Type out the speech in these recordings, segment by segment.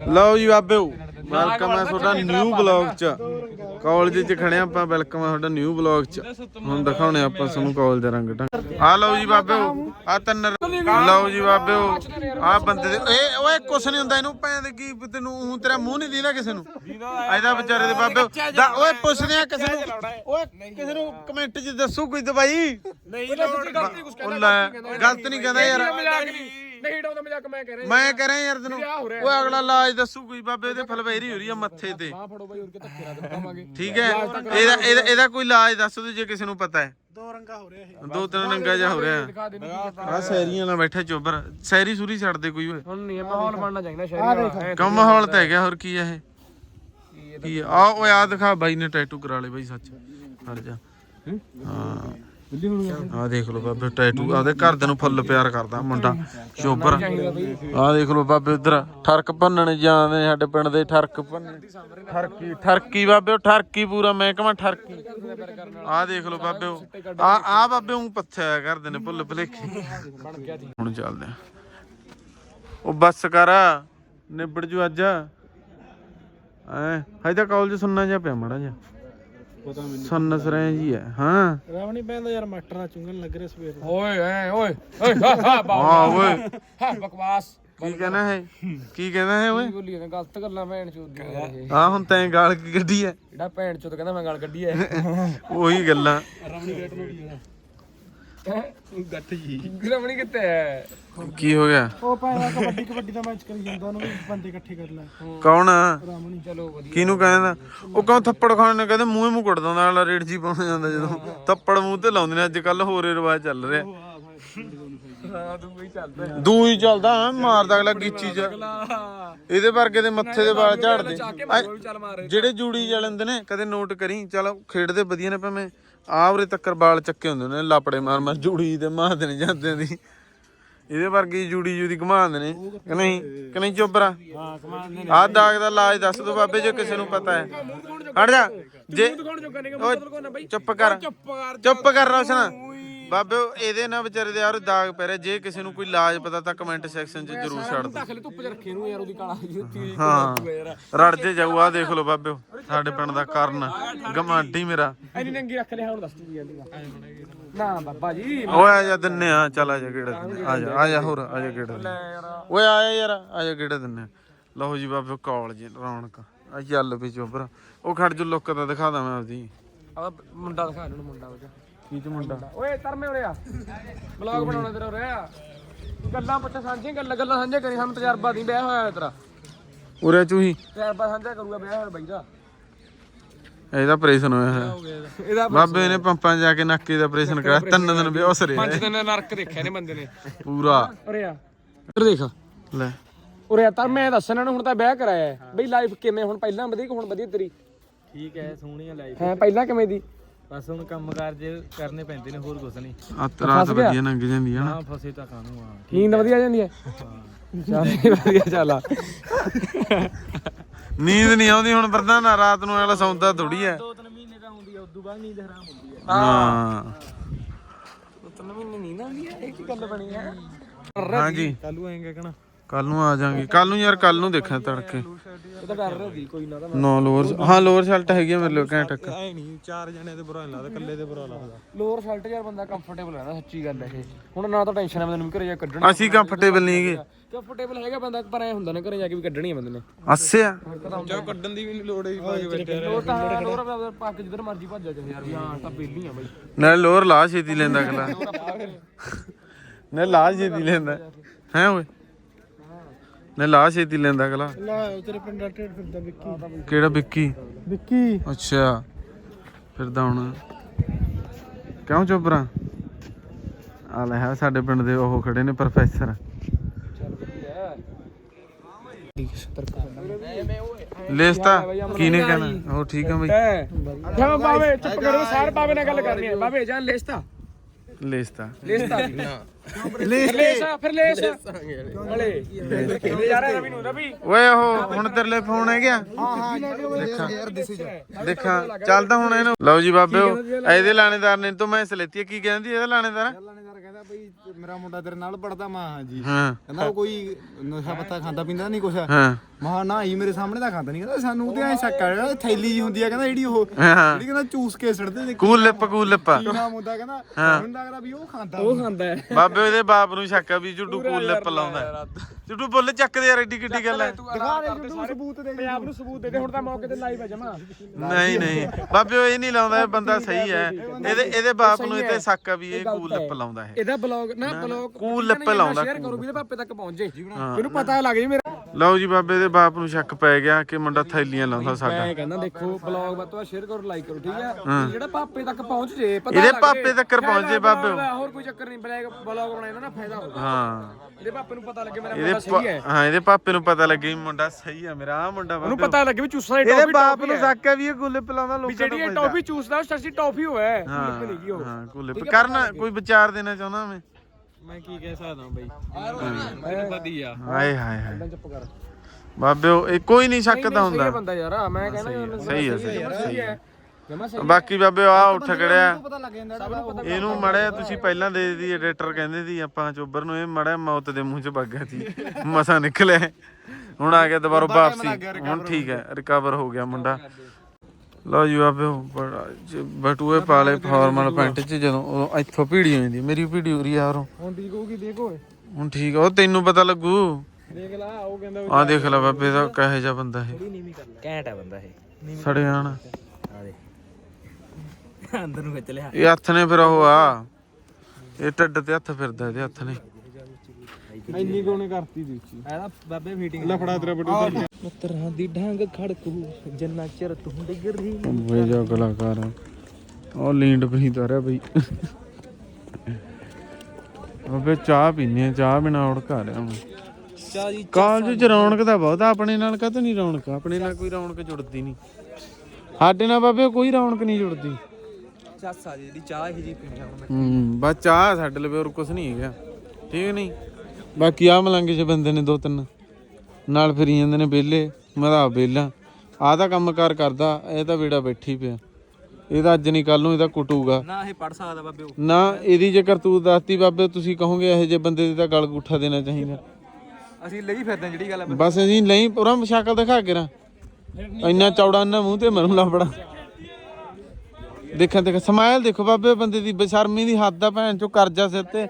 ਲਓ ਜੀ ਬਾਬਿਓ ਵੈਲਕਮ ਹੈ ਤੁਹਾਡਾ ਨਿਊ ਬਲੌਗ ਚ। ਕਾਲਜ ਚ ਖੜੇ ਹਾਂ ਆਪਾਂ ਵੈਲਕਮ ਹੈ ਤੁਹਾਡਾ ਨਿਊ ਬਲੌਗ ਚ। ਹੁਣ ਦਿਖਾਉਣੇ ਆਪਾਂ ਤੁਹਾਨੂੰ ਕਾਲਜ ਦਾ ਰੰਗ ਢੰਗ। ਆ। ਲਓ ਜੀ ਬਾਬਿਓ ਆ ਤਿੰਨ ਲਓ ਜੀ ਬਾਬਿਓ ਆ ਬੰਦੇ ਦੇ ਏ ਓਏ ਕੁਛ ਨਹੀਂ ਹੁੰਦਾ ਇਹਨੂੰ ਭੈਣ ਦੇ ਕੀ ਤੈਨੂੰ ਊਂ ਤੇਰਾ ਮੂੰਹ ਨਹੀਂ ਦੀਦਾ ਕਿਸੇ ਨੂੰ? ਇਹਦਾ ਵਿਚਾਰੇ ਦੇ ਬਾਬਿਓ ਦਾ ਓਏ ਪੁੱਛਦੇ ਆ ਕਿਸੇ ਨੂੰ ਓਏ ਕਿਸੇ ਨੂੰ ਕਮੈਂਟ 'ਚ ਦੱਸੋ ਕੋਈ ਦਵਾਈ? ਨਹੀਂ ਗਲਤੀ ਨਹੀਂ ਕਹਿੰਦਾ। ਯਾਰ। ਨਹੀਂ ਨਹੀਂ ਡਾਉਂਦਾ ਮਜ਼ਾਕ ਮੈਂ ਕਹਿ ਰਿਹਾ ਮੈਂ ਕਹਿ ਰਿਹਾ ਯਾਰ ਤੈਨੂੰ। ਓਏ ਅਗਲਾ ਇਲਾਜ ਦੱਸੂ ਕੋਈ ਬਾਬੇ ਦੇ ਫਲਵੈਰੀ ਹੋ ਰਹੀ ਆ ਮੱਥੇ ਤੇ। ਆ ਫੜੋ ਬਾਈ ਹੋਰ ਕਿ ਧੱਕੇ ਨਾਲ ਪਾਵਾਂਗੇ ਠੀਕ ਹੈ। ਇਹਦਾ ਇਹਦਾ ਇਹਦਾ ਕੋਈ ਇਲਾਜ ਦੱਸ ਦਿਓ ਜੇ ਕਿਸੇ ਨੂੰ ਪਤਾ ਹੈ। ਦੋ ਰੰਗਾ ਹੋ ਰਿਹਾ ਇਹ। ਦੋ ਤਿੰਨ ਰੰਗਾ ਜਿਹਾ ਹੋ ਰਿਹਾ। ਦੇ ਆ ਸੈਰੀਆਂ ਨਾਲ ਬੈਠਾ ਚੋਬਰ। ਸੈਰੀ ਸੂਰੀ ਛੱਡਦੇ ਕੋਈ ਓਏ। ਹੁਣ ਨਹੀਂ ਮਾਹੌਲ ਬਣਨਾ ਚਾਹੀਦਾ ਸ਼ਹਿਰੀ ਕੰਮ ਮਾਹੌਲ ਤਾਂ ਹੈਗਾ ਹੋਰ ਕੀ ਹੈ ਇਹ? ਕੀ ਆ? ਓਏ ਆ ਦਿਖਾ ਬਾਈ ਨੇ ਟੈਟੂ ਕਰਾ ਲਏ ਬਾਈ ਸੱਚ। ਹਟ ਜਾ। ਹਾਂ। ਆ ਦੇਖ ਲਓ ਬਾਬੇ ਟੈਟੂ ਆਦੇ ਘਰਦਿਆਂ ਨੂੰ ਫੁੱਲ ਪਿਆਰ ਕਰਦਾ ਮੁੰਡਾ ਚੋਬਰ ਆ ਦੇਖ ਲਓ ਬਾਬੇ ਉਧਰ ਠਰਕ ਭੰਨਣ ਜਾਂਦੇ ਸਾਡੇ ਪਿੰਡ ਦੇ, ਠਰਕ ਭੰਨਣ। ਠਰਕੀ ਠਰਕੀ ਬਾਬੇ, ਉਹ ਠਰਕੀ ਪੂਰਾ ਮੈਂ ਕਹਾਂ ਠਰਕੀ। ਆ ਦੇਖ ਲਓ ਬਾਬੇ ਆ ਆ ਬਾਬੇ ਉਹ ਪੱਥਿਆ ਕਰਦੇ ਨੇ ਭੁੱਲ ਭਲੇਖੇ। ਹੁਣ ਚੱਲਦੇ ਆ। ਉਹ ਬੱਸ ਕਰ, ਨਿਬੜ ਜੂ ਅੱਜ। ਐ, ਹਜੇ ਤਾਂ ਕਾਲਜ ਸੁਣਨਾ ਜਾ ਪਿਆ ਮੜਾ ਜਾ ਪਤਾ ਮੈਨੂੰ ਸੁਣਨਸ ਰਹੇ ਜੀ ਹੈ ਹਾਂ। ਰਾਵਣੀ ਪੈਂਦਾ ਯਾਰ ਮਾਸਟਰ ਨਾਲ ਚੁੰਗਣ ਲੱਗ ਰਿਹਾ ਸਵੇਰ ਨੂੰ। ਓਏ ਐ ਓਏ ਓਏ ਹਾ ਹਾ ਹਾਂ ਓਏ। ਹਾ ਬਕਵਾਸ। ਕੀ ਕਹਿਣਾ ਹੈ? ਕੀ ਕਹਿਣਾ ਹੈ ਓਏ? ਬੋਲੀ ਜਾਂਦੇ ਗਲਤ ਗੱਲਾਂ ਭੈਣ ਚੋਦ ਦੀਆਂ ਇਹ। ਆ ਹੁਣ ਤੈਂ ਗਾਲ ਕੀ ਕੱਢੀ ਐ ਜਿਹੜਾ ਭੈਣ ਚੋਦ ਕਹਿੰਦਾ ਮੈਂ ਗਾਲ ਕੱਢੀ ਐ ਉਹੀ ਗੱਲਾਂ। ਗੱਠ ਕਿੱਥੇ ਕੀ ਹੋ ਗਿਆ? ਉਹ ਭਾਵੇਂ ਕਬੱਡੀ ਕਬੱਡੀ ਦਾ ਮੈਚ ਕਰੀ ਜਾਂਦਾ ਉਹਨੂੰ ਵੀ ਬੰਦੇ ਇਕੱਠੇ ਕਰ ਲੈ। ਕੌਣ? ਆ? ਰਾਵਣੀ ਚਲੋ ਵਧੀਆ। ਕਿਹਨੂੰ ਕਹਿੰਦਾ ਉਹ ਕਹੋ ਥੱਪੜ ਖਾਣ ਨੇ ਕਹਿੰਦੇ ਮੂੰਹੇ ਮੂੰਹ ਕੁੱਟ ਦਿੰਦਾ ਵਾਲਾ ਰੇਡ ਜੀ ਪਾਉਣ ਜਾਂਦਾ ਜਦੋਂ। ਥੱਪੜ ਮੂੰਹ ਤੇ ਲਾਉਂਦੇ ਨੇ ਅੱਜ ਕੱਲ ਹੋਰ ਹੀ ਰਿਵਾਜ ਚੱਲ ਰਿਹਾ। ਹਾਂ ਤੂੰ ਵੀ ਚੱਲਦਾ ਦੂ ਹੀ ਚੱਲਦਾ। ਐਂ ਮਾਰਦਾ ਅਗਲਾ ਗਿੱਚੀ ਚ। ਇਹਦੇ ਵਰਗੇ ਦੇ ਮੱਥੇ ਦੇ ਵਾਲ ਝਾੜਦੇ। ਚੱਲ ਮਾਰ। ਜਿਹੜੇ ਜੂੜੀ ਜਲੰਦੇ ਨੇ ਕਦੇ ਨੋਟ ਕਰੀ ਚਲ ਖੇਡਦੇ ਵਧੀਆ ਨੇ ਭਾਵੇਂ। ਆਵਰੇ ਤੱਕਰ ਬਾਲ ਚੱਕੇ ਹੁੰਦੇ ਨੇ ਲਾਪੜੇ ਮਾਰ ਮਾਰ ਜੂੜੀ ਦੇ ਮਾਰਦੇ ਨੇ ਜਾਂਦੇ ਦੀ। ਇਹਦੇ ਵਰਗੀ ਜੂੜੀ ਜੂਦੀ ਘਮਾਉਂਦੇ ਨੇ ਕਿ ਨਹੀਂ? ਕਿ ਨਹੀਂ ਚੋਬਰਾ? ਹਾਂ ਕਮਾਨ ਨੇ ਆਹ ਦਾਗ ਦਾ ਇਲਾਜ ਦੱਸ ਦੋ ਬਾਬੇ ਜੇ ਕਿਸੇ ਨੂੰ ਪਤਾ ਹੈ। ਹਟ ਜਾ। ਜੇ ਚੁੱਪ ਕਰ। ਚੁੱਪ ਕਰ ਰੋਸ਼ਨ। ਬਾਬੇ ਇਹਦੇ ਨਾਲ ਵਿਚਾਰੇ ਦੇ ਯਾਰ ਦਾਗ ਪੈ ਰਿਹਾ। ਜੇ ਕਿਸੇ ਨੂੰ ਕੋਈ ਇਲਾਜ ਪਤਾ ਤਾਂ ਕਮੈਂਟ ਸੈਕਸ਼ਨ 'ਚ ਜਰੂਰ ਛੱਡ ਦਿਓ। ਧੱਕ ਲੈ ਧੁੱਪ ਚ ਰੱਖੇ ਨੂੰ ਯਾਰ ਉਹਦੀ ਕਾਲਾ ਜੁੱਤੀ ਹਾਂ। ਰੜ ਜੇ ਜਾਊ ਆ ਦੇਖ ਲਓ ਬਾਬੇ ਸਾਡੇ ਪਿੰਡ ਦਾ ਕਰਨ ਗਮਾਂਡੀ ਮੇਰਾ। ਐਨੀ ਨੰਗੀ ਰੱਖ ਲਿਆ ਹੁਣ ਦੱਸ ਤੂੰ ਜਾਂਦੀ ਨਾ ਬਾਬਾ ਜੀ ਓਏ ਆ ਜਾ ਦਿੰਨੇ ਆ ਚੱਲ ਆ ਜਾ ਗੇੜਾ ਆ। ਜਾ ਆ ਜਾ ਹੋਰ ਆ ਜਾ ਗੇੜਾ ਓਏ ਆਇਆ ਯਾਰ ਆ ਜਾ ਗੇੜਾ ਦਿੰਨੇ ਲਓ ਜੀ ਬਾਬੇ ਕਾਲ ਜੀ ਰੌਣਕ। ਆ ਚੱਲ ਵੀ ਚੋਬਰ ਉਹ ਖੜ ਜੋ ਲੁੱਕ ਤਾਂ ਦਿਖਾ ਦਾਂ ਮੈਂ ਆਪਦੀ। ਆ ਮੁੰਡਾ ਦਿਖਾ ਇਹਨੂੰ ਮੁੰਡਾ ਵਜਾ ਕੀ ਚ ਮੁੰਡਾ? ਓਏ ਤਰਮੇ ਉਰੇ ਆ। ਬਲੌਗ ਬਣਾਉਣਾ ਤੇਰਾ ਉਰੇ ਆ। ਗੱਲਾਂ ਪੁੱਛ ਸਾਂਝੀਆਂ ਗੱਲਾਂ ਗੱਲਾਂ ਸਾਂਝੀਆਂ ਕਰੀ ਸਾਨੂੰ ਤਜਰਬਾ ਨਹੀਂ ਵਿਆਹ ਹੋਇਆ ਤੇਰਾ। ਉਰੇ ਚੂਹੀ ਤਜਰਬਾ ਸਾਂਝਾ ਕਰੂਗਾ ਵਿਆਹ ਹੋਇਆ ਬਾਈ ਦਾ। ਇਹਦਾ ਆਪਰੇਸ਼ਨ ਹੋਇਆ ਹੈ ਇਹਦਾ ਬਾਬੇ ਨੇ ਪੰਪਾਂ ਜਾ ਕੇ ਨਾਕੇ ਦਾ ਆਪਰੇਸ਼ਨ ਕਰਾਇਆ। ਤਿੰਨ ਦਿਨ ਬੇਹੋਸ ਰਿਹਾ ਪੰਜ ਦਿਨ ਨਰਕ ਦੇਖਿਆ ਨੇ ਬੰਦੇ ਨੇ। ਪੂਰਾ। ਉਰੇ ਆ। ਇੱਧਰ ਦੇਖ। ਲੈ। ਉਰੇ ਆ ਤਰ ਮੈਂ ਦੱਸ ਇਹਨਾਂ ਨੂੰ ਹੁਣ ਤਾਂ ਵਿਆਹ ਕਰਾਇਆ ਹੈ। ਬਈ ਲਾਈਫ ਕਿਵੇਂ ਹੁਣ ਪਹਿਲਾਂ ਵਧੀਆ ਕਿ ਹੁਣ ਵਧੀਆ ਤੇਰੀ। ਠੀਕ ਹੈ ਸੋਹਣੀ ਲਾਈਫ ਹੈ ਪਹਿਲਾਂ ਕਿਵੇਂ ਦੀ? ਬਸ ਹੁਣ ਕੰਮ ਕਾਰਜ ਕਰਨੇ ਪੈਂਦੇ ਨੇ ਹੋਰ ਕੁਛ ਨਹੀਂ। ਅੱਤ ਰਾਤ ਵਧੀਆ ਲੰਘ ਜਾਂਦੀ ਹੈ ਨਾ। ਹਾਂ ਫਸੇ ਤਾਂ ਕਾਨੂੰ ਆ ਨੀਂਦ ਵਧੀਆ ਆ ਜਾਂਦੀ ਹੈ? ਚੱਲ ਵਧੀਆ ਚੱਲ ਆ। ਨੀਂਦ ਨਹੀਂ ਆਉਂਦੀ ਹੁਣ ਪ੍ਰਧਾਨਾ ਰਾਤ ਨੂੰ ਅਗਲਾ ਸੌਂਦਾ ਥੋੜੀ ਹੈ। ਦੋ ਤਿੰਨ ਮਹੀਨੇ ਤਾਂ ਹੁੰਦੀ ਆ ਉਦੋਂ ਬਾਅਦ ਨੀਂਦ ਹਰਾਮ ਹੁੰਦੀ ਹੈ। ਹਾਂ। ਤਿੰਨ ਮਹੀਨੇ ਨੀਂਦ ਆਉਂਦੀ ਹੈ ਇਹ ਕੀ ਗੱਲ ਬਣੀ ਹੈ? ਹਾਂਜੀ। ਕੱਲੂ ਆਏਗਾ ਕਹਣਾ ਕੱਲ ਨੂੰ ਆ ਜਾਾਂਗੇ ਕੱਲ ਨੂੰ ਯਾਰ ਕੱਲ ਨੂੰ ਦੇਖਾਂ ਤੜਕੇ। ਇਹ ਤਾਂ ਡਰ ਰਹੀ ਕੋਈ ਨਾ ਤਾਂ ਨੋ ਲੋਅਰ ਹਾਂ ਲੋਅਰ ਸ਼ਰਟ ਹੈਗੀ ਆ ਮੇਰੇ ਲਈ ਘੈਂਟ ਇੱਕ। ਐ ਨਹੀਂ ਚਾਰ ਜਣੇ ਤੇ ਬੁਰਾ ਨਹੀਂ ਲੱਗਦਾ ਇਕੱਲੇ ਤੇ ਬੁਰਾ ਲੱਗਦਾ। ਲੋਅਰ ਸ਼ਰਟ ਯਾਰ ਬੰਦਾ ਕੰਫਰਟੇਬਲ ਰਹਿੰਦਾ ਸੱਚੀ ਗੱਲ ਹੈ ਇਹ। ਹੁਣ ਨਾ ਤਾਂ ਟੈਨਸ਼ਨ ਹੈ ਬੰਦੇ ਨੂੰ ਵੀ ਘਰੇ ਜਾ ਕੱਢਣੀ। ਅਸੀਂ ਕੰਫਰਟੇਬਲ ਨਹੀਂ ਹੈਗੇ। ਕੰਫਰਟੇਬਲ ਹੈਗਾ ਬੰਦਾ ਪਰ ਐ ਹੁੰਦਾ ਨਾ ਘਰੇ ਜਾ ਕੇ ਵੀ ਕੱਢਣੀ ਹੈ ਬੰਦੇ ਨੇ। ਅੱਸਿਆ ਚਾ ਕੱਢਣ ਦੀ ਵੀ ਨਹੀਂ ਲੋੜ ਹੈ ਪਾ ਕੇ ਬੈਠੇ ਉਹ ਤਾਂ ਲੋਅਰ ਪਾ ਕੇ ਜਿੱਧਰ ਮਰਜ਼ੀ ਭੱਜ ਜਾ ਯਾਰ ਵੀ ਹਾਂ ਤਾਂ ਬੇਲੀ ਆ ਬਾਈ। ਨਾਲੇ ਲੋਅਰ ਲਾ ਛੇਤੀ ਲੈਂਦਾ ਅਗਲਾ। ਨੇ ਲਾ ਛੇਤੀ ਲੈਂਦਾ। ਹੈ ਓਏ। ਨੇ ਲਾ ਛੇਤੀ ਲੈਂਦਾ ਅਗਲਾ। ਲਾ ਤੇਰੇ ਪਿੰਡ ਢੇਡ ਫਿਰਦਾ ਵਿੱਕੀ। ਕਿਹੜਾ ਵਿੱਕੀ? ਵਿੱਕੀ? ਅੱਛਾ ਫਿਰਦਾ ਹੁਣ। ਕਿਉਂ ਚੁੱਪਰਾ ਆ ਲੈ ਹੈ ਸਾਡੇ ਪਿੰਡ ਦੇ ਉਹ ਖੜੇ ਨੇ ਪ੍ਰੋਫੈਸਰ ਲਿਸਤਾ ਕੀ ਨੇ ਕਹਿਣਾ? ਉਹ ਠੀਕ ਆ ਬਈ? ਕਿਉਂ ਬਾਵੇ ਚੁੱਪ ਕਰੋ ਸਾਰੇ ਬਾਵੇ ਨਾਲ ਗੱਲ ਕਰਨੀ ਹੈ ਬਾਵੇ ਜਾਨ ਲਿਸਤਾ। ਲਿਸਤਾ। ਲਿਸਤਾ। ਲੇਸ ਫਿਰ ਲੇਸ ਹਲੇ ਲੈ ਜਾ ਰਿਹਾ ਰਵੀ ਨੂੰ ਰਵੀ। ਓਏ ਉਹ ਹੁਣ ਤੇਰੇ ਲਈ ਫੋਨ ਹੈ ਗਿਆ ਦੇਖਾਂ। ਚੱਲਦਾ ਹੁਣ ਇਹਨੂੰ। ਲਓ ਜੀ ਬਾਬੇ ਉਹ ਇਹਦੇ ਲਾਣੇਦਾਰ ਨੇ ਤੋਂ ਮੈਂ ਲੈਤੀ ਕੀ ਕਹਿੰਦੀ ਇਹਦਾ ਲਾਣੇਦਾਰ? ਲਾਣੇਦਾਰ ਕਹਿੰਦਾ ਬਈ ਮੇਰਾ ਮੁੰਡਾ ਤੇਰੇ ਨਾਲ ਪੜਦਾ ਮਾਂ ਹਾਂ ਜੀ। ਹਾਂ। ਕਹਿੰਦਾ ਕੋਈ ਨਸ਼ਾ ਪੱਤਾ ਖਾਂਦਾ ਪੀਂਦਾ ਨਹੀਂ ਕੁਛ। ਹਾਂ। ਮਹਾ ਨਾ ਹੀ ਮੇਰੇ ਸਾਹਮਣੇ ਤਾਂ ਖਾਂਦਾ ਨਹੀਂ ਕਹਿੰਦਾ ਸਾਨੂੰ ਉਹਦੇ ਐ ਸ਼ੱਕ ਆ ਜਿਹੜਾ ਥੈਲੀ ਜੀ ਹੁੰਦੀ ਆ ਕਹਿੰਦਾ ਜਿਹੜੀ ਉਹ ਹਾਂ ਜਿਹੜੀ ਕਹਿੰਦਾ ਚੂਸ ਕੇ ਸੜਦੇ ਨੇ ਕੂਲ ਲਿਪ ਕੂਲ ਲਿਪ। ਨਾਮ ਹੁੰਦਾ ਕਹਿੰਦਾ ਮੈਨੂੰ ਲੱਗਦਾ ਵੀ ਉਹ ਖਾਂਦਾ ਉਹ ਖਾਂਦਾ ਹੈ। ਬਾਬੇ ਇਹਦੇ ਬਾਪ ਨੂੰ ਸ਼ੱਕ ਆ ਵੀ ਝੁੱਡੂ ਕੂਲ ਲਿਪ ਲਾਉਂਦਾ। ਝੁੱਡੂ ਬੁੱਲ ਚੱਕਦੇ ਯਾਰ ਏਡੀ ਕਿੱਡੀ ਗੱਲ ਹੈ। ਦਿਖਾ ਦੇ ਤੂੰ ਸਬੂਤ ਦੇ ਪੰਜਾਬ ਨੂੰ ਸਬੂਤ ਦੇ ਦੇ ਹੁਣ ਤਾਂ ਮੌਕੇ ਤੇ ਲਾਈਵ ਹੈ ਜਮਾ ਨਹੀਂ ਨਹੀਂ। ਬਾਬੇ ਉਹ ਇਹ ਨਹੀਂ ਲਾਉਂਦਾ ਇਹ ਬੰਦਾ ਸਹੀ ਹੈ। ਇਹਦੇ ਇਹਦੇ ਬਾਪ ਨੂੰ ਇਹ ਤੇ ਸ਼ੱਕ ਆ ਵੀ ਇਹ ਕੂਲ ਲਿਪ ਲਾਉਂਦਾ ਹੈ ਇਹਦਾ ਬਲੌਗ ਨਾ ਬਲੌਗ ਕੂਲ ਲਿਪ ਲਾਉਂਦਾ। ਸ਼ੇਅਰ ਕਰੋ ਵੀ ਇਹਦੇ ਪਾਪੇ ਤੱਕ ਪਹੁੰਚ। ਜੇ ਮੈਨੂੰ ਪਤਾ ਲੱਗ ਜੇ ਮੇਰਾ। ਲਓ ਜੀ ਬਾਬੇ ਦੇ ਬਾਪ ਨੂੰ ਸ਼ੱਕ ਪੈ ਗਿਆ ਕਿ ਮੁੰਡਾ ਥੈਲੀਆਂ ਲਾਉਂਦਾ ਸਾਡਾ। ਮੈਂ ਕਹਿੰਦਾ ਦੇਖੋ ਬਲੌਗ ਵੱਧ ਤੋਂ ਸ਼ੇਅਰ ਕਰੋ ਲਾਈਕ ਕਰੋ ਠੀਕ ਹੈ। ਜਿਹੜਾ ਪਾਪੇ ਤੱਕ ਪਹੁੰਚ ਜੇ ਪਤਾ ਇਹਦੇ। ਪਾਪੇ ਤੱਕ ਪਹੁੰਚ ਜੇ ਬਾਬੇ। ਹੋਰ ਕੋਈ ਚੱਕਰ ਨਹੀਂ ਬਲੈਕ ਬਲੌਗ ਬਣਾਇਆ ਨਾ ਫਾਇਦਾ ਹੋਊਗਾ ਹਾਂ। ਇਹਦੇ ਪਾਪੇ ਨੂੰ ਪਤਾ ਲੱਗੇ ਮੇਰਾ ਇਹਦੇ ਮੁੰਡਾ ਸਹੀ ਹੈ। ਹਾਂ ਇਹਦੇ ਪਾਪੇ ਨੂੰ ਪਤਾ ਲੱਗੇ ਵੀ ਮੁੰਡਾ ਸਹੀ ਆ ਮੇਰਾ ਆ ਮੁੰਡਾ ਉਹਨੂੰ ਪਤਾ ਲੱਗੇ ਵੀ ਚੂਸਾ ਦੀ ਇਹਦੇ ਟੌਫੀ ਬਾਪ ਨੂੰ ਸ਼ੱਕ ਹੈ ਵੀ ਇਹ ਗੁੱਲੇ ਪਿਲਾਉਂਦਾ ਵੀ ਲੋਕਾਂ ਜਿਹੜੀ ਇਹ ਤੋਂ ਟੌਫੀ ਚੂਸਦਾ ਉਹ ਸੱਚੀ ਟੌਫੀ ਹੋਇਆ ਹੈ ਹਾਂ ਨਹੀਂ ਕੀ ਉਹ। ਹਾਂ ਗੁੱਲੇ ਕਰਨਾ ਕੋਈ ਵਿਚਾਰ ਦੇਣਾ ਚਾਹੁੰਦਾ ਮੈਂ? ਮੈਂ ਕੀ ਕਹਿ ਸਕਦਾ ਬਈ? ਮੈਨੂੰ ਪਤੀ ਆ ਹਾਏ ਹਾਏ ਹਾਏ। ਚੁੱਪ ਕਰ। ਬਾਬੇ ਉਹ ਇਹ ਕੋਈ ਨਹੀਂ ਸ਼ੱਕ ਤਾਂ ਸਹੀ ਹੁੰਦਾ। ਬੰਦਾ ਯਾਰ ਮੈਂ ਕਹਿੰਦਾ ਸਹੀ ਹੈ। ਸਹੀ ਹੈ, ਬਾਕੀ ਬਾਬੇ ਆ ਉੱਠ ਖੜਿਆ। ਇਹਨੂੰ ਮੜਿਆ ਤੁਸੀਂ ਪਹਿਲਾਂ ਦੇ ਦੀ ਐਡੀਟਰ ਕਹਿੰਦੇ ਸੀ ਆਪਾਂ ਚੋਬਰ ਨੂੰ ਇਹ ਮੜਿਆ ਮੌਤ ਦੇ ਮੂੰਹ ਚ ਵਗ ਗਿਆ ਸੀ। ਮਸਾ ਨਿਕਲਿਆ। ਹੁਣ ਆ ਗਿਆ ਦੁਬਾਰਾ ਵਾਪਸੀ। ਹੁਣ ਠੀਕ ਹੈ ਰਿਕਵਰ ਹੋ ਗਿਆ ਮੁੰਡਾ। ਲਓ ਜੀ ਬਾਬੇ ਉਹ ਬੜਾ ਬਟੂਏ ਪਾਲੇ ਫਾਰਮਲ ਪੈਂਟ ਚ ਜਦੋਂ ਉਦੋਂ ਇੱਥੋਂ ਭੀੜੀ ਹੋ ਜਾਂਦੀ ਮੇਰੀ ਭੀੜੀ ਹੋ ਰਹੀ ਆ ਯਾਰੋਂ। ਹੁਣ ਠੀਕ ਹੋਊਗੀ ਦੇਖੋ ਹੁਣ ਠੀਕ ਆ ਉਹ ਤੈਨੂੰ ਪਤਾ ਲੱਗੂ। ਦੇਖ ਲਾ ਉਹ ਕਹਿੰਦਾ ਆ ਦੇਖ ਲੈ ਬਾਬੇ ਦਾ ਕਹੇ ਜਾ ਬੰਦਾ ਇਹ। ਘੈਂਟ ਹੈ ਬੰਦਾ ਇਹ। ਸੜਿਆ ਨਾ ਆ ਦੇ ਅੰਦਰ ਨੂੰ ਖਿੱਚ ਲਿਆ। ਇਹ ਹੱਥ ਨੇ ਫਿਰ ਉਹ ਆ। ਇਹ ਢੱਡ ਤੇ ਹੱਥ ਫਿਰਦਾ ਇਹਦੇ ਹੱਥ ਨੇ। ਇੰਨੀ ਕੋਨੇ ਕਰਤੀ ਦੀ ਇਹਦਾ ਬਾਬੇ ਮੀਟਿੰਗ ਲਫੜਾ ਤੇਰਾ ਬਟੂ। ਮਤਰਾਂ ਦੀ ਢੰਗ ਖੜਕੂ ਜੰਨਾ ਚਿਰ ਤੂੰ ਡਿੱਗ ਰਹੀ। ਬਈ ਜਾ ਕਲਾਕਾਰ। ਆ। ਉਹ ਲੀਂਡ ਪਈ ਤਾਰਿਆ ਬਈ। ਅਬੇ ਚਾਹ ਪੀਨੇ ਆ ਚਾਹ ਬਿਨਾ ਉੜਕਾ ਰਿਹਾ ਹੁਣ ਜੀ ਕਾਲਜ ਚ ਰੌਣਕ ਤਾਂ ਬਹੁਤ ਆ ਆਪਣੇ ਨਾਲ ਕਾ ਨਹੀਂ ਰੌਣਕ? ਆਪਣੇ ਨਾਲ ਕੋਈ ਰੌਣਕ ਜੁੜਦੀ ਨਹੀਂ। ਸਾਡੇ ਨਾਲ ਬਾਬੇ ਕੋਈ ਰੌਣਕ ਨਹੀਂ ਜੁੜਦੀ। ਚਾਸਾ ਜੀ ਦੀ ਚਾਹ ਹੀ ਜੀ ਪੀਣੀ ਹੁਣ ਹੂੰ ਬਸ ਚਾਹ ਸਾਡੇ ਲਵੇ ਹੋਰ ਕੁਝ ਨਹੀਂ ਹੈਗਾ। ਠੀਕ ਨਹੀਂ? ਬਾਕੀ ਆ ਮਲੰਗੇ ਚ ਬੰਦੇ ਨੇ ਦੋ ਤਿੰਨ। ਨਾਲ ਫਿਰੀ ਜਾਂਦੇ ਨੇ ਵਿਹਲੇ ਮੈਂ ਤਾਂ ਬੇਲਾ ਆ ਤਾਂ ਕੰਮਕਾਰ ਕਰਦਾ ਇਹ ਤਾਂ ਬੇੜਾ ਬੈਠੀ ਪਿਆ। ਇਹਦਾ ਅੱਜ ਨਹੀਂ ਕੱਲ ਨੂੰ ਇਹਦਾ ਕੁੱਟੂਗਾ। ਨਾ ਇਹ ਪੜ ਸਕਦਾ ਬਾਬੇ ਉਹ। ਨਾ ਇਹਦੀ ਜੇ ਕਰਤੂਤ ਦੱਸਤੀ ਬਾਬੇ ਤੁਸੀਂ ਕਹੋਗੇ ਇਹੋ ਜਿਹੇ ਬੰਦੇ ਦੀ ਤਾਂ ਗਲ ਗੁੱਠਾ ਦੇਣਾ ਚਾਹੀਦਾ। ਅਸੀਂ ਲਈ ਫਿਰਦੇ ਹਾਂ ਜਿਹੜੀ ਗੱਲ ਹੈ ਬਸ। ਅਸੀਂ ਨਹੀਂ ਪੂਰਾ ਸ਼ਕਲ ਦਿਖਾ ਕੇ ਰਾਂ ਇੰਨਾ ਚੌੜਾ ਨਾ ਮੂੰਹ ਤੇ ਮਰੂ ਲਾਪੜਾ ਦੇਖਾਂ ਦੇਖ ਸਮਾਈਲ ਦੇਖੋ ਬਾਬੇ ਬੰਦੇ ਦੀ ਬੇਸ਼ਰਮੀ ਦੀ ਹੱਦ ਆ ਭੈਣ ਚੋ ਕਰਜ਼ਾ ਸਿਰ ਤੇ।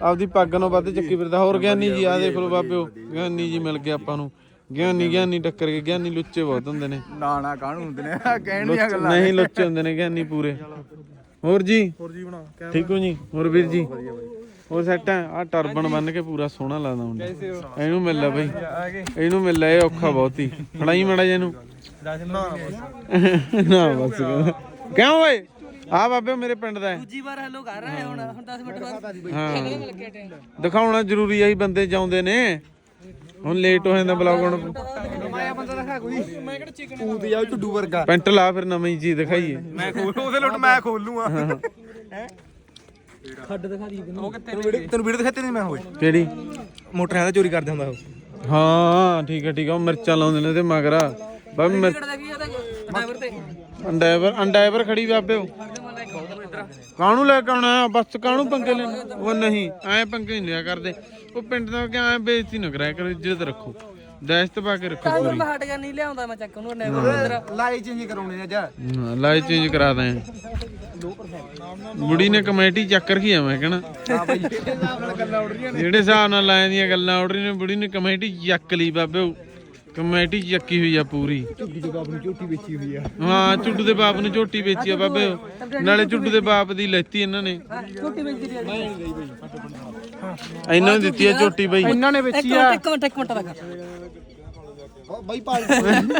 ਆਪਦੀ ਪੱਗ ਨੂੰ ਵੱਧ ਚੱਕੀ ਫਿਰਦਾ। ਹੋਰ ਗਿਆਨੀ ਜੀ ਆ ਦੇਖ ਲਓ ਬਾਬਿਓ ਗਿਆਨੀ ਜੀ ਮਿਲ ਗਏ ਆਪਾਂ ਨੂੰ। ਗਿਆਨੀ ਗਿਆਨੀ ਟੱਕਰ ਕੇ ਗਿਆਨੀ ਲੁੱਚੇ ਬਹੁਤ ਹੁੰਦੇ ਨੇ। ਨਾ ਨਾ ਕਾਹਨੂੰ ਹੁੰਦੇ ਨੇ? ਕਹਿਣ ਲੁੱਚ- ਨਹੀਂ ਲੁੱਚੇ ਹੁੰਦੇ ਨੇ ਗਿਆਨੀ ਪੂਰੇ। ਹੋਰ ਜੀ? ਹੋਰ ਜੀ ਬਣਾ ਠੀਕ ਹੋ ਜੀ? ਹੋਰ ਵੀਰ ਜੀ? ਹੋਰ ਸੈੱਟ ਹੈ ਆ ਟਰਬਨ ਬੰਨ ਕੇ ਪੂਰਾ ਸੋਹਣਾ ਲੱਗਦਾ ਹੁਣ ਇਹਨੂੰ ਮਿਲ ਲੈ ਬਈ। ਇਹਨੂੰ ਮਿਲ ਲੈ ਇਹ ਔਖਾ ਬਹੁਤ। ਹੀ ਫੜਾਈ ਮੜਾ ਜੇ ਇਹਨੂੰ। ਨਾ ਬਸ। ਕਿਉਂ ਓਏ? ਆ ਬਾਬੇ ਮੇਰੇ ਪਿੰਡ ਦਾ ਹੈ। ਦੂਜੀ ਵਾਰ ਹੈਲੋ ਕਰ ਰਿਹਾ ਹੁਣ ਹੁਣ 10 ਮਿੰਟ ਬਾਅਦ। ਹਾਂ। ਦਿਖਾਉਣਾ ਜ਼ਰੂਰੀ ਆ ਹੀ ਬੰਦੇ ਜਾਉਂਦੇ ਨੇ। ਹੁਣ ਲੇਟ ਹੋ ਜਾਂਦਾ ਬਲੌਗ ਹੁਣ। ਪੂਤ ਜਾ ਝੁੱਡੂ ਵਰਗਾ। ਪੈਂਟ ਲਾ ਫਿਰ ਨਵੀਂ ਜੀ ਦਿਖਾਈਏ। ਮੈਂ ਖੋਲ ਉਹਦੇ ਲੁੱਟ ਮੈਂ ਖੋਲ ਲੂੰਗਾ ਖੱਡ ਦਿਖਾ ਦੀ ਉਹ ਕਿੱਥੇ ਤੈਨੂੰ ਵੀਡੀਓ ਦਿਖਾਤੀ ਨਹੀਂ ਮੈਂ ਹੋਏ ਕਿਹੜੀ? ਮੋਟਰਾਂ ਦਾ ਚੋਰੀ ਕਰਦੇ ਹੁੰਦਾ ਉਹ। ਹਾਂ ਠੀਕ ਹੈ ਠੀਕ ਹੈ ਉਹ ਮਿਰਚਾਂ ਲਾਉਂਦੇ ਨੇ ਤੇ ਮਗਰਾ। ਬਾਬੇ ਮਿਰ ਕਿਹੜਾ ਕੀ ਉਹਦਾ? ਡਰਾਈਵਰ ਤੇ। ਅੰਡਾਈਵਰ ਅੰਡਾਈਵਰ ਖੜੀ ਬਾਬੇ ਉਹ। ਕਾਹਨੂੰ ਲੈ ਕੇ ਆਉਣਾ? ਬਸ ਕਾਹਨੂੰ ਪੰਗੇ ਲੈਣੇ? ਉਹ ਨਹੀਂ ਐ ਪੰਗੇ ਨਹੀਂ ਲਿਆ ਕਰਦੇ। ਉਹ ਪਿੰਡ ਦਾ ਕਿ ਐ ਬੇਇੱਜ਼ਤੀ ਨਾ ਕਰਾਇਆ ਕਰੋ ਇੱਜ਼ਤ ਰੱਖੋ। ਦਹਿਸ਼ਤ ਪਾ ਕੇ ਰੱਖੋ ਪੂਰੀ। ਮੈਂ ਹਟ ਗਿਆ ਨਹੀਂ ਲਿਆਉਂਦਾ ਮੈਂ ਚੱਕ ਉਹਨੂੰ ਡਰਾਈਵਰ ਲਾਈ ਚੇਂਜ ਕਰਾਉਣੇ ਅੱਜ ਹਾਂ, ਲਾਈ ਚੇਂਜ ਕਰਾ ਦੇ। ਬੁੜੀ ਨੇ ਕਮੇਟੀ ਚੱਕ ਰਖੀ ਆ ਮੈਂ ਕਹਣਾ। ਜਿਹੜੇ ਹਿਸਾਬ ਨਾਲ ਲਾਇਆ ਦੀਆਂ ਗੱਲਾਂ ਉੱਡ ਰਹੀਆਂ ਨੇ ਬੁੜੀ ਨੇ ਕਮੇਟੀ ਚੱਕ ਲਈ ਬਾਬੇ। ਉਹ। ਕਮੇਟੀ ਚੱਕੀ ਹੋਈ ਆ ਪੂਰੀ। ਝੁੱਡੂ ਦੇ ਬਾਪ ਨੂੰ ਝੋਟੀ ਵੇਚੀ ਹੋਈ ਆ। ਹਾਂ ਚੁੱਡੂ ਦੇ ਬਾਪ ਨੂੰ ਝੋਟੀ ਵੇਚੀ ਆ ਬਾਬੇ। ਨਾਲੇ ਚੁੱਡੂ ਦੇ ਬਾਪ ਦੀ ਲੈਤੀ ਇਹਨਾਂ ਨੇ। ਛੋਟੀ ਵੇਚਦੀ ਰਹੀ ਇਹਨਾਂ ਨੂੰ ਦਿੱਤੀ ਆ ਝੋਟੀ ਬਈ। ਇਹਨਾਂ ਨੇ ਵੇਚੀ ਮਿੰਟ ਇੱਕ ਮਿੰਟ ਇੱਕ ਮਿੰਟ ਕਰ ਬਾਈ ਪਾਲਟੀ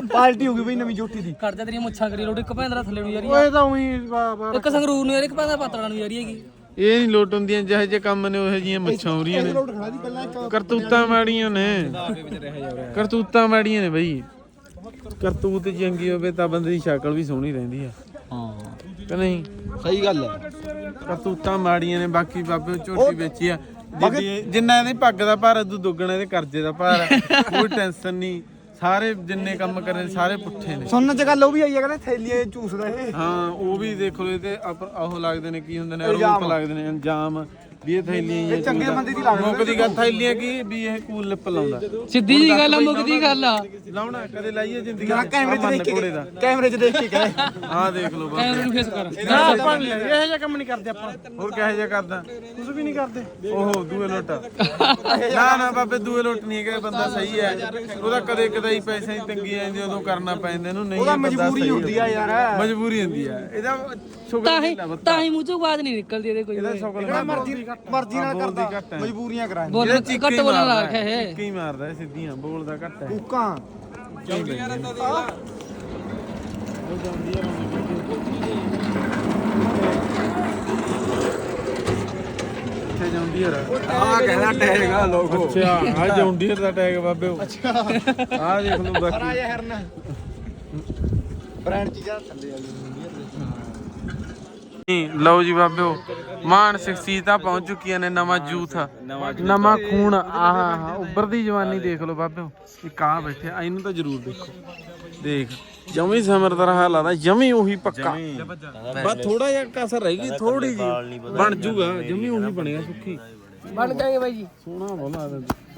ਪਾਲਟੀ ਹੋ ਗਈ ਬਈ ਨਵੀਂ ਝੋਟੀ ਦੀ। ਕਰ ਜਾ ਤੇਰੀਆਂ ਮੁੱਛਾਂ ਕਰੀ ਲੋੜ ਇੱਕ ਭੈਣ ਦਾ ਥੱਲੇ ਨੂੰ ਯਾਰੀ ਓਏ ਤਾਂ ਉਹੀ ਇੱਕ ਸੰਗਰੂਰ ਨੂੰ ਯਾਰ ਇੱਕ ਭੈਣ ਦਾ ਪਾਤੜਾ ਨੂੰ ਯਾਰੀ ਹੈਗੀ। ਇਹ ਨਹੀਂ ਲੋਟ ਹੁੰਦੀਆਂ ਜਿਹੇ ਜਿਹੇ ਕੰਮ ਨੇ ਉਹੋ ਜੀਆਂ ਮੱਛਾਂ ਹੋ ਰਹੀਆਂ ਨੇ ਲੋਟ ਦੀ ਕਰਤੂਤਾਂ ਮਾੜੀਆਂ ਨੇ। ਕਰਤੂਤਾਂ ਮਾੜੀਆਂ ਨੇ ਬਈ। ਕਰਤੂਤ ਚੰਗੀ ਹੋਵੇ ਤਾਂ ਬੰਦੇ ਦੀ ਸ਼ਕਲ ਵੀ ਸੋਹਣੀ ਰਹਿੰਦੀ ਆ। ਹਾਂ। ਕਿ ਨਹੀਂ? ਸਹੀ ਗੱਲ ਹੈ। ਕਰਤੂਤਾਂ ਮਾੜੀਆਂ ਨੇ ਬਾਕੀ ਬਾਬੇ ਝੋਟੀ ਵੇਚੀ ਆ। ਜਿੰਨਾ ਇਹਦੀ ਪੱਗ ਦਾ ਭਾਰ ਤੂੰ ਦੁੱਗਣਾ ਇਹਦੇ ਕਰਜ਼ੇ ਦਾ ਭਾਰ। ਕੋਈ ਟੈਨਸ਼ਨ ਨਹੀਂ ਸਾਰੇ ਜਿੰਨੇ ਕੰਮ ਕਰੇ ਸਾਰੇ ਪੁੱਠੇ ਨੇ। ਸੁਣਨ ਚ ਗੱਲ ਉਹ ਵੀ ਆਈ ਹੈ ਕਹਿੰਦੇ ਥੈਲੀਆਂ 'ਚ ਝੂਸਦਾ ਇਹ। ਹਾਂ ਉਹ ਵੀ ਦੇਖ ਲਓ ਇਹਦੇ ਅਪ- ਉਹ ਲੱਗਦੇ ਨੇ ਕੀ ਹੁੰਦੇ ਨੇ ਰੂਪ ਲੱਗਦੇ ਨੇ ਅੰਜਾਮ ਵੀ ਇਹ ਥੈਲੀਆਂ ਹੀ ਆ ਚੰਗੇ। ਬੰਦੇ ਦੀ ਲੱਗਦਾ ਮੁੱਕਦੀ ਗੱਲ ਥੈਲੀਆਂ ਕੀ ਵੀ ਇਹ ਕੂਲ ਲਿਪ ਲਾਉਂਦਾ। ਸਿੱਧੀ ਜੀ ਗੱਲ ਆ ਮੁੱਕਦੀ ਗੱਲ ਆ। ਲਾਉਣਾ ਕਦੇ ਲਾਈਏ ਜ਼ਿੰਦਗੀ ਨਾ ਕੈਮਰੇ 'ਚ ਦੇਖ ਕੇ ਕੈਮਰੇ 'ਚ ਦੇਖ ਕੇ ਕਹੇ। ਆਹ ਦੇਖ ਲਓ ਬਸ। ਕੈਮਰੇ ਨੂੰ ਫੇਸ ਕਰ। ਨਾ ਆਪਾਂ ਨਹੀਂ ਇਹੋ ਜਿਹਾ ਕੰਮ ਨਹੀਂ ਕਰਦੇ ਆਪਾਂ। ਹੋਰ ਕਿਹੋ ਜਿਹਾ ਕਰਦਾ? ਕੁਝ ਵੀ ਨਹੀਂ ਕਰਦੇ। ਓਹੋ ਦੂਏ ਲੋਟ। ਨਾ ਨਾ ਬਾਬੇ ਦੂਏ ਲੋਟ ਨਹੀਂ ਹੈਗਾ ਇਹ ਬੰਦਾ ਸਹੀ ਹੈ। ਉਹਦਾ ਕਦੇ ਕਦਾਈ ਪੈਸੇ ਦੀ ਤੰਗੀ ਆਉਂਦੀ ਉਦੋਂ ਕਰਨਾ ਪੈਂਦਾ ਇਹਨੂੰ ਨਹੀਂ ਉਹਦਾ ਇਹ ਮਜਬੂਰੀ ਹੁੰਦੀ ਆ ਯਾਰ। ਮਜਬੂਰੀ ਹੁੰਦੀ ਆ। ਇਹਦਾ ਤਾਂ ਹੀ ਤਾਂ ਹੀ ਮੂੰਹ ਚੋਂ ਆਵਾਜ਼ ਨਹੀਂ ਨਿਕਲਦੀ ਇਹਦੇ ਕੋਈ। ਇਹਦਾ ਮਰਜ਼ੀ ਮਰਜ਼ੀ ਨਾਲ ਕਰਦਾ। ਮਜਬੂਰੀਆਂ ਕਰਾਂਗੇ। ਬੋਲ ਘੱਟ ਬੋਲਣ ਲੱਗ ਹੈ, ਹੈ ਚੀਕਾਂ ਹੀ ਮਾਰਦਾ ਹੈ, ਸਿੱਧੀਆਂ ਬੋਲਦਾ ਘੱਟ ਹੈ। ਕੂਕਾਂ। ਇੱਥੇ ਜੌਂਡੀਅਰ ਆ ਕਹਿੰਦਾ ਟੈਗ ਆ ਲੋਗੋ ਅੱਛਾ ਆ ਜੌਂਡੀਅਰ ਦਾ ਟੈਗ ਬਾਬੇ ਉਹ। ਅੱਛਾ। ਆ ਦੇਖ ਲਓ ਬਾਕੀ। ਹਰਨ। ਬ੍ਰਾਂਡ ਚੀਜ਼ਾਂ ਥੱਲੇ ਆ ਨਹੀਂ, ਲਓ ਜੀ ਬਾਬਿਓ ਮਾਨ ਸ਼ਖਸੀਅਤਾਂ ਪਹੁੰਚ ਚੁੱਕੀਆਂ ਨੇ ਨਵਾਂ ਯੂਥ ਨਵਾਂ ਖੂਨ ਆਹ ਉੱਭਰਦੀ ਜਵਾਨੀ ਦੇਖ ਲਓ ਬਾਬਿਓ ਇੱਕ ਆ ਬੈਠੇ ਆ ਇਹਨੂੰ ਤਾਂ ਜ਼ਰੂਰ ਦੇਖੋ। ਦੇਖ ਜਮੀ ਸਮਰ ਦਾ ਹਾਲ ਆਦਾ ਜਮੀ ਉਹੀ ਪੱਕਾ। ਬਸ ਥੋੜਾ ਜਿਹਾ ਕਸਰ ਰਹਿ ਗਈ ਥੋੜੀ ਜੀ ਬਣ ਜੂਗਾ ਜਮੀ ਉਹੀ ਬਣੇਗਾ ਸੁੱਖੀ। ਬਣ ਜਾਏਗੇ ਬਾਈ ਜੀ। ਸੋਹਣਾ ਬੋਲਾ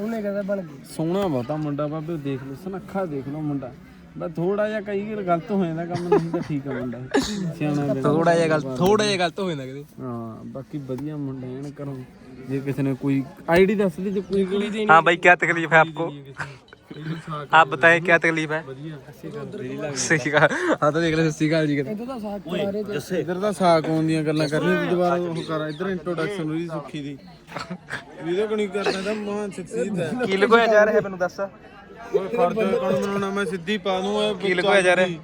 ਉਹਨੇ ਕਹਿੰਦਾ ਬਣ ਗਈ। ਸੋਹਣਾ ਬਹੁਤਾ ਮੁੰਡਾ ਬਾਬੇ ਦੇਖ ਲਓ ਸੁਨੱਖਾ ਦੇਖ ਲਓ ਮੁੰਡਾ। ਬਸ ਥੋੜਾ ਜਿਹਾ ਕਈ ਵਾਰ ਗਲਤ ਹੋ ਜਾਂਦਾ ਕੰਮ ਨਹੀਂ ਤਾਂ ਠੀਕ ਆ ਮੁੰਡਾ ਸਿਆਣਾ ਬਿਨਾ। ਥੋੜਾ ਜਿਹਾ ਗੱਲ ਥੋੜਾ ਜਿਹਾ ਗਲਤ ਹੋ ਜਾਂਦਾ ਕਿਤੇ ਹਾਂ ਬਾਕੀ ਵਧੀਆ ਮੁੰਡੇ ਐਨ ਕਰੋ ਜੇ ਕਿਸੇ ਨੇ ਕੋਈ ਆਈਡੀ ਦੱਸ ਦੇ ਜੇ ਕੋਈ ਕੋਈ हाँ भाई क्या तकलीफ है आपको आप बताएं क्या तकलीफ है सही कहा हाँ तो देख रहे सस्ती काल जी के ਇਹਦਾ ਤਾਂ ਸਾਥ ਕਰਾ ਰਹੇ ਇਧਰ ਦਾ ਸਾਕ ਆਉਣ ਦੀਆਂ ਗੱਲਾਂ ਕਰਨੀ ਤੂੰ ਦੁਬਾਰਾ ਉਹ ਕਰ ਇਧਰ ਇੰਟਰੋਡਕਸ਼ਨ ਉਹਦੀ ਸੁੱਖੀ ਦੀ ਵੀਡੀਓ ਕਣੀ ਕਰਨਾ ਤਾਂ ਮਾਂ ਸੁਖਸੀਤ ਹੈ की लुकोया जा रहा है मैंने ਓਏ ਖਰਚਾ ਕੌਣ ਬਣਾਉਣਾ ਮੈਂ ਸਿੱਧੀ ਪਾ ਦੂੰ ਇਹ ਕੀ ਲੁਕੋਇਆ ਜਾ ਰਿਹਾ?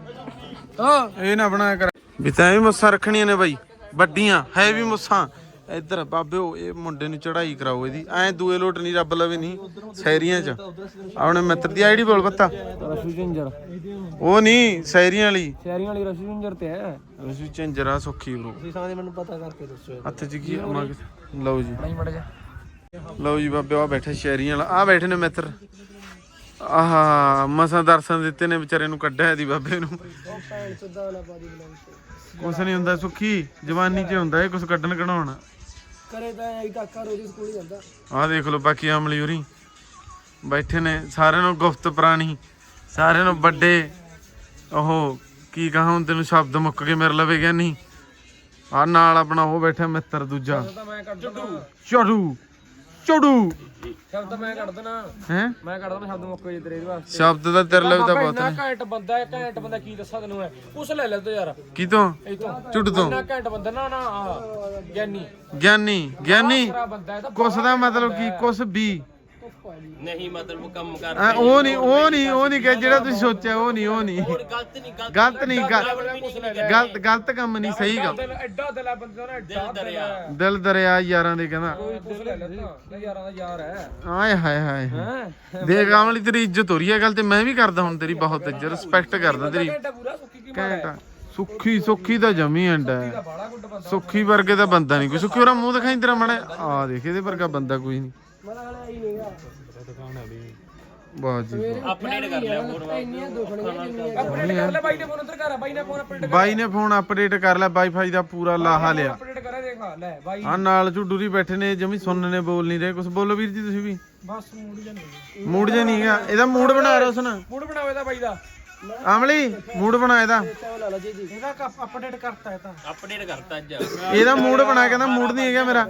ਹਾਂ। ਇਹ ਨਾ ਬਣਾਇਆ ਕਰ। ਵੀ ਤਾਂ ਵੀ ਮੁੱਸਾਂ ਰੱਖਣੀਆਂ ਨੇ ਬਾਈ ਵੱਡੀਆਂ ਹੈ ਵੀ ਮੁੱਸਾਂ। ਇੱਧਰ ਬਾਬਿਓ ਇਹ ਮੁੰਡੇ ਨੂੰ ਚੜਾਈ ਕਰਾਓ ਇਹਦੀ। ਐ ਦੂਏ ਲੋਟ ਨਹੀਂ ਰੱਬ ਲਵੇ ਨਹੀਂ ਸ਼ਾਇਰੀਆਂ ਚ। ਆਪਣੇ ਮਿੱਤਰ ਦੀ ਆਈਡੀ ਬੋਲ ਬੱਤਾ ਰਸ਼ੂ ਚੰਜਰ। ਉਹ ਨਹੀਂ ਸ਼ਾਇਰੀਆਂ ਵਾਲੀ। ਸ਼ਹਿਰੀਆਂ ਵਾਲੀ ਰਸ਼ੂ ਚੰਜਰ ਤੇ ਹੈ। ਰਸੂ ਚੰਜਰਾ ਸੁੱਖੀ ਬਰੋ ਤੁਸੀਂ ਸਾਹਮਣੇ ਮੈਨੂੰ ਪਤਾ ਕਰਕੇ ਦੱਸੋ ਹੱਥ ਚ ਕੀ ਅਮਾ ਲਓ ਜੀ। ਲਓ ਜੀ ਬਾਬੇ ਆ ਬੈਠੇ ਸ਼ਹਿਰੀਆਂ ਵਾਲਾ। ਆ ਬੈਠੇ ਨੇ ਮਿੱਤਰ। ਆਹਾ ਮਸਾਂ ਦਰਸ਼ਨ ਦਿੱਤੇ ਨੇ ਵਿਚਾਰੇ ਨੂੰ ਕੱਢਿਆ ਦੀ ਬਾਬੇ ਨੂੰ। ਕੁਛ ਨਹੀਂ ਹੁੰਦਾ ਸੁੱਖੀ ਜਵਾਨੀ ਚ ਹੁੰਦਾ ਇਹ ਕੁਛ ਕੱਢਣ ਕਢਾਉਣ। ਕਰੇ ਤਾਂ ਇਹ ਕਾਕਾ ਰੋਜ਼ ਸਕੂਲ ਜਾਂਦਾ। ਆਹ ਦੇਖ ਲਓ ਬਾਕੀ ਅਮਲੀ ਉਰੀ ਬੈਠੇ ਨੇ ਸਾਰਿਆਂ ਨੂੰ ਗੁਫਤ ਪ੍ਰਾਣੀ ਸਾਰਿਆਂ ਨੂੰ ਵੱਡੇ। ਉਹ ਕੀ ਕਹਾਂ ਹੁਣ ਤੈਨੂੰ ਸ਼ਬਦ ਮੁੱਕ ਕੇ ਮੇਰੇ ਲਵੇ ਗਿਆ ਨਹੀਂ ਆ ਨਾਲ ਆਪਣਾ ਉਹ ਬੈਠਾ ਮਿੱਤਰ ਦੂਜਾ। ਦਣਾ ਚੜੂ। ਸ਼ਬਦ ਮੈਂ ਕੱਢ ਦਣਾ। ਹੈ? ਮੈਂ ਕੱਢ ਦਣਾ ਸ਼ਬਦ ਮੁੱਕ ਜੇ ਤੇਰੇ ਇਹਦੇ ਵਾਸਤੇ। ਸ਼ਬਦ ਦਾ ਤੇਰੇ ਲਵੇ ਤਾਂ ਬਹੁਤ ਇੰਨਾ ਨੇ ਘੈਂਟ ਬੰਦਾ ਹੈ ਘੈਂਟ ਬੰਦਾ ਕੀ ਦੱਸਾਂ ਤੈਨੂੰ ਮੈਂ? ਉਸ ਲੈ ਲੈ ਤੋ ਯਾਰ। ਕੀ ਤੋਂ ਇਹ ਤੋਂ। ਝੁੱਟ ਤੋਂ ਇੰਨਾ ਘੈਂਟ ਬੰਦਾ ਨਾ ਨਾ ਆਹ ਗਿਆਨੀ। ਗਿਆਨੀ ਗਿਆਨੀ। ਬੰਦਾ ਹੈ ਤਾਂ ਕੁਛ ਦਾ ਮਤਲਬ ਕੀ? ਕੁਛ ਵੀ। ਨਹੀਂ ਮਤਲਬ ਕੰਮ ਕਰ ਐ ਉਹ ਨਹੀਂ ਉਹ ਨਹੀਂ ਉਹ ਨਹੀਂ ਕਿ ਜਿਹੜਾ ਤੁਸੀਂ ਸੋਚਿਆ ਉਹ ਨਹੀਂ ਉਹ ਨਹੀਂ। ਗਲਤ ਨਹੀਂ ਗਲਤ ਗਲਤ ਗਲਤ ਕੰਮ ਨਹੀਂ ਸਹੀ ਗੱਲ। ਦਿਲ ਐਡਾ ਦਿਲ ਹੈ ਬੰਦੇ ਦਾ ਐਡਾ ਦਿਲ ਹੈ ਦਿਲ ਦਰਿਆ ਯਾਰਾਂ ਦੇ ਕਹਿੰਦਾ। ਕੋਈ ਕੁਛ ਲੈ ਲੈਂਦਾ ਇਹ ਯਾਰਾਂ ਦਾ ਯਾਰ ਹੈ। ਆਏ ਹਾਏ ਹਾਏ। ਹੈ? ਦੇਖ ਤੇਰੀ ਇੱਜ਼ਤ ਹੋ ਰਹੀ ਹੈ ਗੱਲ ਤੇ ਮੈਂ ਵੀ ਕਰਦਾ ਹੁਣ ਤੇਰੀ ਬਹੁਤ ਇੱਜ਼ਤ ਰਿਸਪੈਕਟ ਕਰਦਾ ਤੇਰੀ। ਘੰਟਾ ਪੂਰਾ ਸੁੱਕੀ ਕੀ ਘੈਂਟਾ ਸੁੱਖੀ ਸੁੱਖੀ ਦਾ ਜਮੀ ਐਂਡ ਹੈ। ਬਾਲਾ ਗੁੱਡ ਬੰਦਾ। ਸੁੱਖੀ ਵਰਗੇ ਦਾ ਬੰਦਾ ਨਹੀਂ ਕੋਈ ਸੁੱਖੀ ਉਹਦਾ ਮੂੰਹ ਦਿਖਾਈ ਤੇਰਾ ਮੜਾ ਆ ਦੇਖ ਇਹਦੇ ਵਰਗਾ ਬੰਦਾ ਕੋਈ ਨਹੀਂ। ਮਨਾ ਵਾਲਾ ਹੀ ਨਹੀਂਗਾ ਵਾਹ ਜੀ। ਵਾਹ। ਅਪਡੇਟ ਕਰ ਲਿਆ ਫੋਨ ਇੰਨੀਆਂ ਦੁਖਣੀਆਂ ਜਿੰਨੀਆਂ ਅਪਡੇਟ ਕਰ ਲੈ ਬਾਈ ਨੇ ਫੋਨ ਉੱਧਰ ਕਰ ਬਾਈ ਨੇ ਫੋਨ ਅਪਡੇਟ ਬਾਈ ਨੇ ਫੋਨ ਅਪਡੇਟ ਕਰ ਲਿਆ ਵਾਈਫਾਈ ਦਾ ਪੂਰਾ ਲਾਹਾ ਲਿਆ। ਅਪਡੇਟ ਕਰਾ ਦੇਖ ਲੈ ਬਾਈ। ਆ ਨਾਲ ਝੁੱਡੂਰੀ ਬੈਠੇ ਨੇ ਜਮੀ ਸੁਣਨ ਨੇ ਬੋਲ ਨਹੀਂ ਰਹੇ ਕੁਝ ਬੋਲੋ ਵੀਰ ਜੀ ਤੁਸੀਂ ਵੀ। ਬਸ ਮੂਡ ਜਨ ਮੂਡ ਜੇ ਨਹੀਂ ਹੈਗਾ। ਇਹਦਾ ਮੂਡ ਬਣਾ ਰੋਸ਼ਨ ਮੂਡ ਬਣਾਵੇ ਦਾ ਬਾਈ ਦਾ। ਆਮਲੀ ਮੂਡ ਬਣਾ ਇਹਦਾ। ਇਹਦਾ ਅਪਡੇਟ ਕਰਤਾ ਹੈ ਤਾਂ। ਇਹਦਾ ਮੂਡ ਬਣਾ ਕਹਿੰਦਾ ਮੂਡ ਨਹੀਂ ਹੈਗਾ ਮੇਰਾ।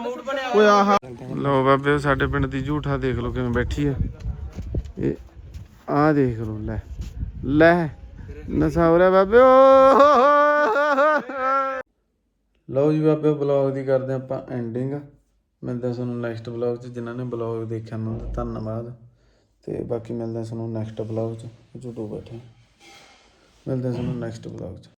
ਮੂਡ ਬਣਿਆ ਓਏ ਆਹ। ਲਓ ਬਾਬੇ ਸਾਡੇ ਪਿੰਡ ਦੀ ਝੂਠਾ ਦੇਖ ਲਓ ਕਿਵੇਂ ਬੈਠੀ ਹੈ ਇਹ ਆਹ ਦੇਖ ਲਓ ਲੈ। ਲੈ ਨਸਾਉਰਾ ਬਾਬੇ ਲਓ ਜੀ ਬਾਬੇ ਬਲੌਗ ਦੀ ਕਰਦੇ ਆਪਾਂ ਐਂਡਿੰਗ ਮਿਲਦੇ ਤੁਹਾਨੂੰ ਨੈਕਸਟ ਬਲੌਗ 'ਚ ਜਿਨ੍ਹਾਂ ਨੇ ਬਲੌਗ ਦੇਖਿਆ ਉਹਨਾਂ ਦਾ ਧੰਨਵਾਦ। ਤੇ ਬਾਕੀ ਮਿਲਦੇ ਤੁਹਾਨੂੰ ਨੈਕਸਟ ਬਲੌਗ 'ਚ। ਝੂਠੋ ਬੈਠੇ। ਮਿਲਦੇ ਤੁਹਾਨੂੰ ਨੈਕਸਟ ਬਲੌਗ 'ਚ।